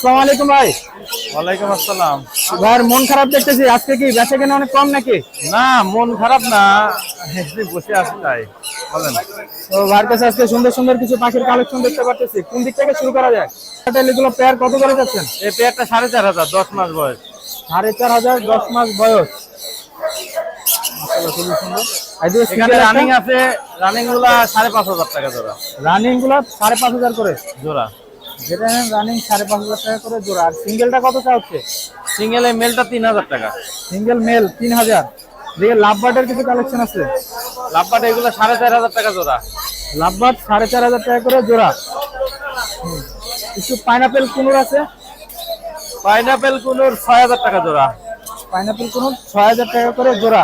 আসসালামু আলাইকুম ভাই। ওয়ালাইকুম আসসালাম। ভাইয়ের মন খারাপ দেখতেছি আজকে কি বেচা কেনা অনেক কম নাকি? না মন খারাপ না বসে তাই বলেন। তো ভাইয়ের কাছে আজকে সুন্দর সুন্দর কিছু পাখির কালেকশন দেখতে পাচ্ছি কোন দিক থেকে শুরু করা যায়? এগুলো পেয়ার কত করে যাচ্ছেন? এই পেয়ারটা সাড়ে চার হাজার দশ মাস বয়স। সাড়ে চার হাজার দশ মাস বয়স। রানিং আছে রানিংগুলা সাড়ে পাঁচ হাজার টাকা জোড়া। রানিংগুলো সাড়ে পাঁচ হাজার করে। জোড়া। যেটা রানিং সাড়ে পাঁচ হাজার টাকা করে জোড়া। আর সিঙ্গেলটা কত চা হচ্ছে? সিঙ্গেল এই মেলটা তিন হাজার টাকা। সিঙ্গেল মেল তিন হাজার। দিকে লাভবার্ডের কিছু কালেকশন আছে? লাভবাট এগুলো সাড়ে চার হাজার টাকা জোড়া। লাভবার্ড সাড়ে চার হাজার টাকা করে জোড়া। কিছু পাইনাপেল কুনুর আছে? পাইনাপেল কুনুর ছয় হাজার টাকা জোড়া। পাইনাপেল কুনুর ছয় হাজার টাকা করে জোড়া।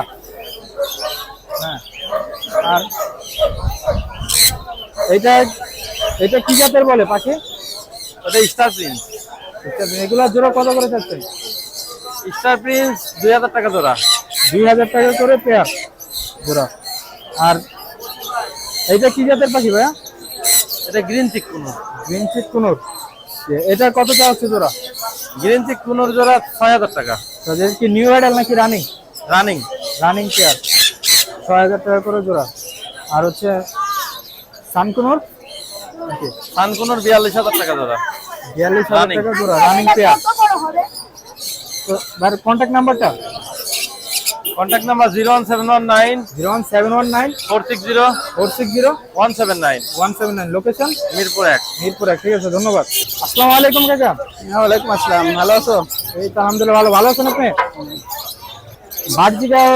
হ্যাঁ। আর এইটা এটা কি জাতের বলে পাখি? ওটা স্টার প্রিন্স এগুলা জোড়া কত করে চাচ্ছেন? স্টার প্রিন্স দুই হাজার টাকা জোড়া। দুই হাজার টাকা করে পেয়ার জোড়া। আর এইটা কি জাতের পাখি ভাইয়া? এটা গ্রিন চিক কুনুর গ্রিন চিক কুনুর এটা কত চাওয়া হচ্ছে জোড়া? গ্রিন চিক কুনুর জোড়া ছয় হাজার টাকা। কি নিউ আইডাল নাকি রানিং রানিং রানিং পেয়ার ছয় হাজার টাকা করে জোড়া। আর হচ্ছে সানকুনুর নাকি সান কুনুর বিয়াল্লিশ হাজার টাকা জোড়া বিয়াল্লিশ হাজার টাকা জোড়া রানিং পেয়ার তো ভাই কন্ট্যাক্ট নাম্বারটা contact number zero one seven one nine zero one seven one nine four six zero four six zero one seven nine one seven nine location Mirpur এক। মিরপুর এক ঠিক আছে ধন্যবাদ। আসসালামু আলাইকুম কাকা। ওয়ালাইকুম আসসালাম ভালো আছো? এই তো আলহামদুলিল্লাহ ভালো। ভালো আছেন আপনি? বার্জিকার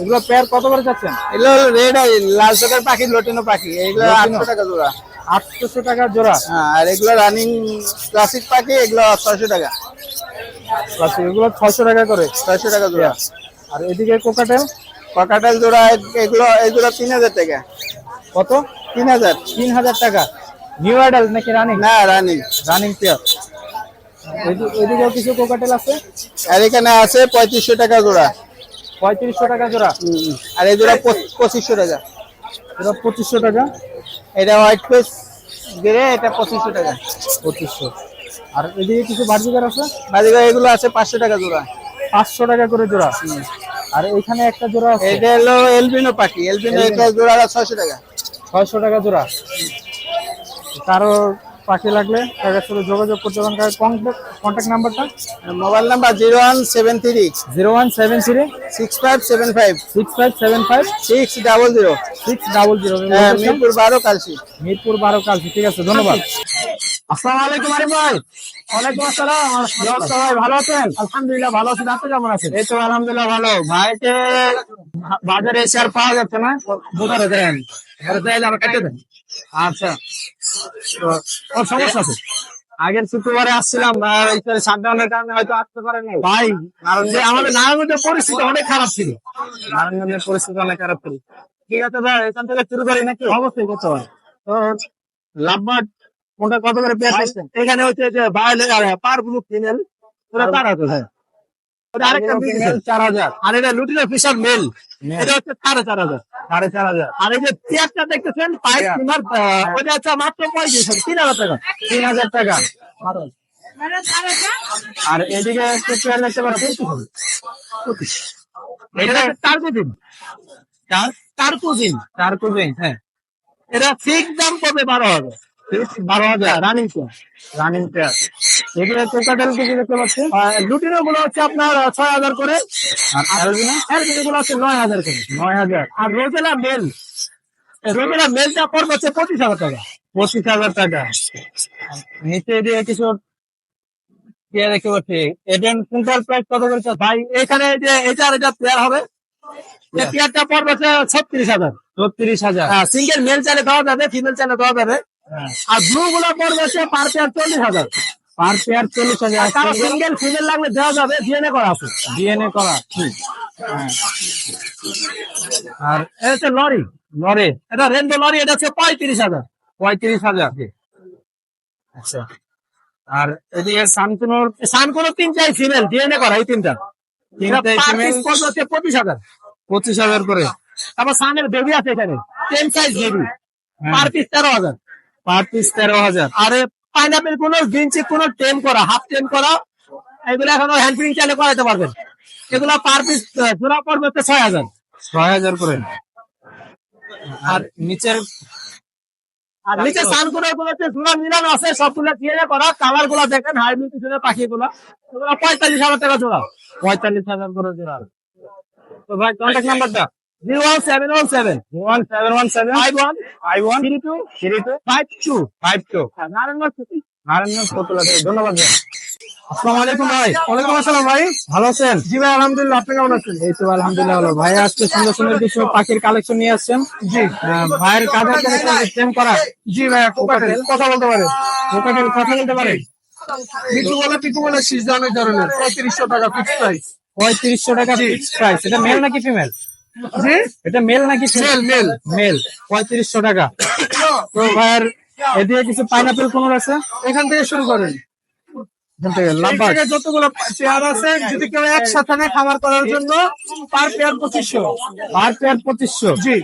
এগুলো পেয়ার কত করে চাচ্ছেন? এগুলো রেড লাল চোখের পাখি লটিনো পাখি এগুলো আটশো টাকা জোড়া। আটশোশো টাকা জোড়া? হ্যাঁ আর এগুলো রানিং ক্লাসিক পাখি এগুলো ছয়শো টাকা। আচ্ছা এগুলো ছয়শো টাকা করে। ছয়শো টাকা জোড়া। আর এদিকে কোকাটেল? কাকাটাল জোড়া এগুলো জোড়া তিন হাজার টাকা। কত? তিন হাজার। তিন হাজার টাকা। নিউ আইডাল নাকি রানিং না রানিং রানিং পেয়ার এদিকেও কিছু কোকাটেল আছে? আর এখানে আছে পঁয়ত্রিশশো টাকা জোড়া। পঁয়ত্রিশশো টাকা জোড়া। আর এই জোড়া পঁচিশশো টাকা। এটা পঁচিশশো টাকা। এটা হোয়াইট পেস গেড়ে এটা পঁচিশশো টাকা। পঁচিশশো। আর এদিকে কিছু বার্জিকার আছে? বাজিগা এগুলো আছে পাঁচশো টাকা জোড়া। পাঁচশো টাকা করে জোড়া। আর এখানে একটা জোড়া আছে? এটা হলো এলবিনো পাখি। এলবিনো এটা জোড়া ছয়শো টাকা। ছয়শো টাকা জোড়া। কারও পাখি লাগলে কাকার সাথে যোগাযোগ করতে পারেন। কন্ট্যাক্ট নাম্বারটা mobile number zero one seven three zero one seven three six five seven five six five seven five six double zero. Six double zero. হ্যাঁ মিরপুর বারো কালসি মিরপুর বারো কালকে ঠিক আছে ধন্যবাদ। আসসালামু আলাইকুম আরিফ ভাই। ওয়ালাইকুম আসসালাম। ভাই ভালো আছেন? আলহামদুলিল্লাহ ভালো আছেন আপনি কেমন আছেন? এই তো আলহামদুলিল্লাহ ভালো। ভাইকে বাজারে এসে আর পাওয়া যাচ্ছে না? দেন। এর আচ্ছা। সমস্যা আছে? আগের শুক্রবারে আসছিলাম আর শাটডাউনের কারণে হয়তো আসতে পারেন ভাই কারণ যে আমাদের নারায়ণগঞ্জের পরিস্থিতি অনেক খারাপ ছিল। নারায়ণগঞ্জের পরিস্থিতি অনেক খারাপ ছিল। ঠিক আছে ভাই এখান থেকে শুরু করি নাকি? অবশ্যই করতে তো কোনটা কত করে এখানে হচ্ছে যে বাইরে পার ব্লু ফিমেল ওটা চার হাজার হ্যাঁ আরেকটা চার হাজার। আর এটা লুটিনো ফিশার মেল এটা হচ্ছে সাড়ে চার হাজার। সাড়ে চার হাজার। আর এই যে পেয়ারটা দেখতেছেন পাইপ তোমার ওটা হচ্ছে মাত্র পঁয়ত্রিশ তিন হাজার টাকা তিন হাজার টাকা। আর এদিকে পেয়ার দেখতে এটা টার্কুজিন টার্কুজিন টার্কুজিন হ্যাঁ। এটা ফিক্স দাম পড়বে বারো হাজার? বারো হাজার রানিং রানিং পেয়ার এগুলো কিছু দেখতে লুটিনো গুলো হচ্ছে আপনার ছয় হাজার করে। আর অ্যালবিনো? গুলো হচ্ছে নয় হাজার করে। নয় হাজার। আর রোজেলা মেল রোজেলা মেলটা পড়বে হচ্ছে পঁচিশ হাজার টাকা। পঁচিশ হাজার টাকা। নিচে দিয়ে কিছু পেয়ার দেখতে পাচ্ছি এডেন কুইন্টাল প্রাইস কত করে ভাই এখানে যে এটা এটা পেয়ার হবে। পেয়ারটা পড়বে ছত্রিশ হাজার। ছত্রিশ হাজার। সিঙ্গেল মেল চালে দেওয়া যাবে ফিমেল চালে দেওয়া যাবে। আর ব্লু গুলো পড়বে পার পেয়ার চল্লিশ হাজার। পার পেয়ার চল্লিশ হাজার সিঙ্গেল ফিমেল লাগলে দেওয়া যাবে ডিএনএ করা আছে। ডিএনএ করা হ্যাঁ। আর এটা লরি লরি। এটা রেনবো লরি এটা হচ্ছে পঁয়ত্রিশ হাজার। পঁয়ত্রিশ হাজার আচ্ছা। আর এদিকে সানকুনোর সানকুনোর তিন চাই ফিমেল ডিএনএ করা এই তিনটা। তিনটাই ফিমেল পঁচিশ হাজার। পঁচিশ হাজার করে। তারপর সানের বেবি আছে এখানে ten size baby per piece তেরো হাজার। পার পিস তেরো হাজার। আরে পাইনাপেল কোনো গ্রিন চিক কোনো টেম করা হাফ টেম করা এগুলো এখন হ্যান্ড প্রিন্ট চাইলে করাতে পারবেন। এগুলো পার পিস জোড়া পড়বে হচ্ছে ছয় হাজার। ছয় হাজার করে। আর নিচের আর নিচে সান করে গুলোতে জোড়া মিলানো আছে সবগুলো দিয়ে করা কালারগুলো দেখেন হাইব্রিড পিছনে পাখি গুলো এগুলো পঁয়তাল্লিশ হাজার টাকা জোড়া। পঁয়তাল্লিশ হাজার করে জোড়া। তো ভাই কন্ট্যাক্ট নাম্বারটা ধন্যবাদ আসসালামু আলাইকুম ভাই। ওয়ালাইকুম আসসালাম ভাই। ভালো আছেন? জি ভাই আলহামদুলিল্লাহ। আপনি কেমন আছেন? এই তো আলহামদুলিল্লাহ ভালো। ভাই আজকে সুন্দর সুন্দর কিছু পাখির কালেকশন নিয়ে আসছেন। জি। ভাইয়ের কাজের সিস্টেম করা। জি ভাই কথা বলতে পারে। কোকাটেল কথা বলতে পারে? পিকু বলে পিকু বলে শীষ অনেক ধরনের। পঁয়ত্রিশশো টাকা ফিক্স প্রাইস পঁয়ত্রিশশো টাকা ফিক্সড প্রাইস এটা মেল নাকি ফিমেল জি? এটা মেল নাকি মেল মেল। মেল। পঁয়ত্রিশশো টাকা। তো ভাইয়ের এদিকে কিছু পাইনাপেল কোন আছে? এখান থেকে শুরু করেন। যতগুলো চেয়ার আছে যদি কেউ একসাথে নেয় খাবার করার জন্য পার পেয়ার পঁচিশশো। পার পেয়ার পঁচিশশো। জি।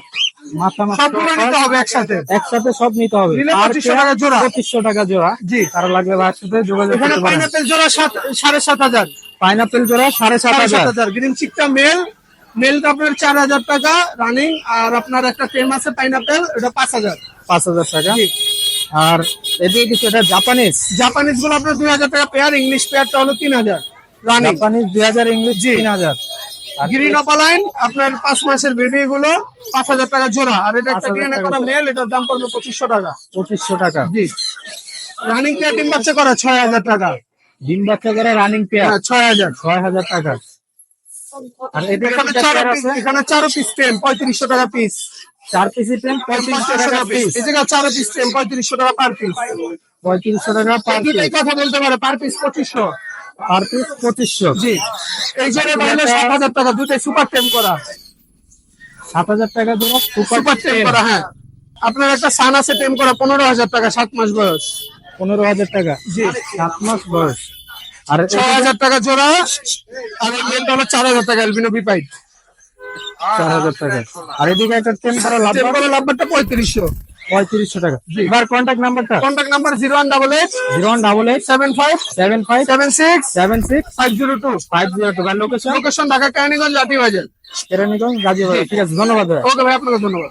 মাথা মাথা। নিতে হবে একসাথে। একসাথে সব নিতে হবে। নিলে আর 2500 টাকা জোড়া। পঁচিশশো টাকা জোড়া। জি। তারা লাগবে ভাইয়ের সাথে যোগাযোগ পাইনাপেল জোড়া সাড়ে সাত হাজার। পাইনাপেল জোড়া সাড়ে সাত হাজার। গ্রিন চিকটা মেল। মেলটা আপনার চার হাজার টাকা রানিং আর আপনার একটা টেম আছে পাইনাপেল এটা পাঁচ হাজার। পাঁচ হাজার টাকা। আর এদিকে কিছু এটা জাপানিজ জাপানিজগুলো আপনার দুই হাজার টাকা পেয়ার ইংলিশ পেয়ারটা হলো তিন হাজার। রানিং জাপানিজ দুই হাজার ইংলিশ তিন হাজার। গ্রিন অপালাইন আপনার পাঁচ মাসের বেবি গুলো পাঁচ হাজার টাকা জোড়া। আর এটা একটা 5,000 ডিএনএ করা মেল এটার দাম পড়বে পঁচিশশো টাকা। পঁচিশশো টাকা। জি। রানিং পেয়ার ডিম বাচ্চা করা ছয় হাজার টাকা। ডিম বাচ্চা করে রানিং পেয়ার হ্যাঁ ছয় হাজার। ছয় হাজার টাকা। আর এখানে চার পিস পঁয়ত্রিশশো টাকা পিস চার পিসি পেন পঁয়ত্রিশশো টাকা পিস এই জায়গায় চার পিস পঁয়ত্রিশশো টাকা পার পিস পঁয়ত্রিশশো টাকা পার পিস কথা বলতে পারে পার পিস পঁচিশশো। পার পিস পঁচিশশো। জি। এই জন্য সাত হাজার টাকা দুটাই সুপার টেম করা। সাত হাজার টাকা সুপার টেম করা হ্যাঁ। আপনার একটা সান আছে টেম করা পনেরো হাজার টাকা সাত মাস বয়স। পনেরো হাজার টাকা। জি। সাত মাস বয়স। আর ছয় হাজার টাকা জোড়া আর মেলটা হলো চার হাজার টাকা এলবিনো বিপাইট চার হাজার টাকা। আর এদিকে একটা টেন করা লাভ লাভবারটা পঁয়ত্রিশশো। পঁয়ত্রিশশো টাকা। এবার কন্ট্যাক্ট নাম্বারটা contact number zero one double eight zero one double eight seven five seven five seven six seven six five zero two five zero two location location Dhaka Keraniganj Lathi Bazar Keraniganj গাজীবাজার। ঠিক আছে ধন্যবাদ ওকে ভাই আপনাকে ধন্যবাদ।